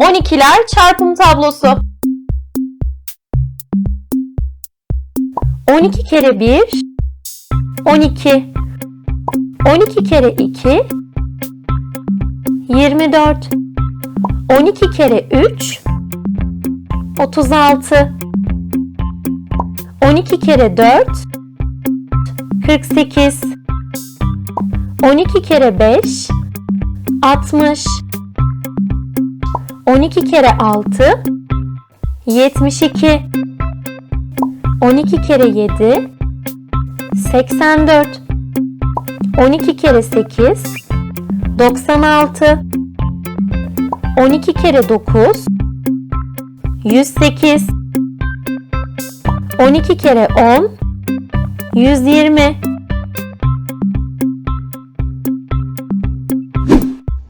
12'ler çarpım tablosu. 12 kere 1 12 12 kere 2 24 12 kere 3 36 12 kere 4 48 12 kere 5 60 12 kere 6 72 12 kere 7 84 12 kere 8 96 12 kere 9 108 12 kere 10 120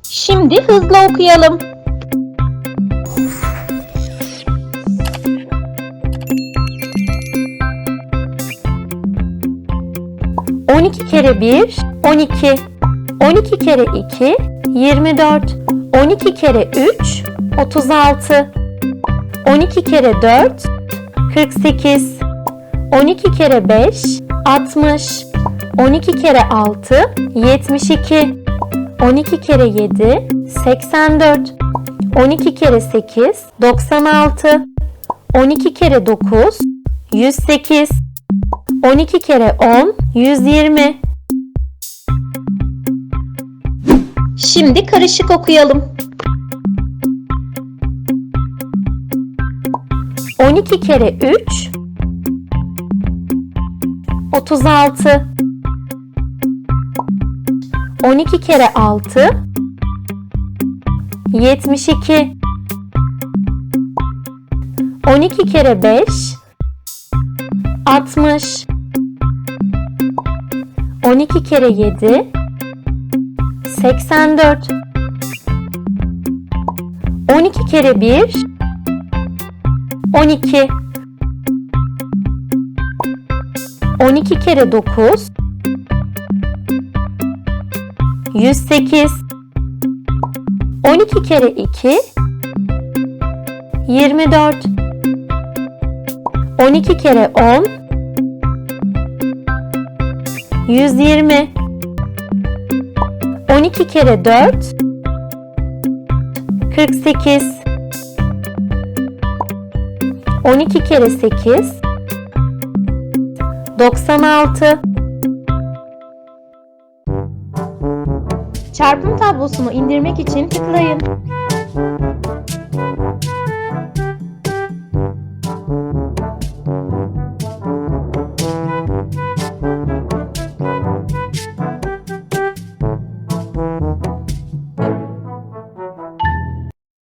Şimdi hızlı okuyalım. On iki kere bir, on iki. On iki kere iki, yirmi dört. On iki kere üç, otuz altı. On iki kere dört, kırk sekiz. On iki kere beş, altmış. On iki kere altı, yetmiş iki. 12 kere 7 84 12 kere 8 96 12 kere 9 108 12 kere 10 120 Şimdi karışık okuyalım. 12 kere 3 36 12 kere 6 72 12 kere 5 60 12 kere 7 84 12 kere 1 12 12 kere 9 108 12 kere 2 24 12 kere 10 120 12 kere 4 48 12 kere 8 96 Çarpım tablosunu indirmek için tıklayın.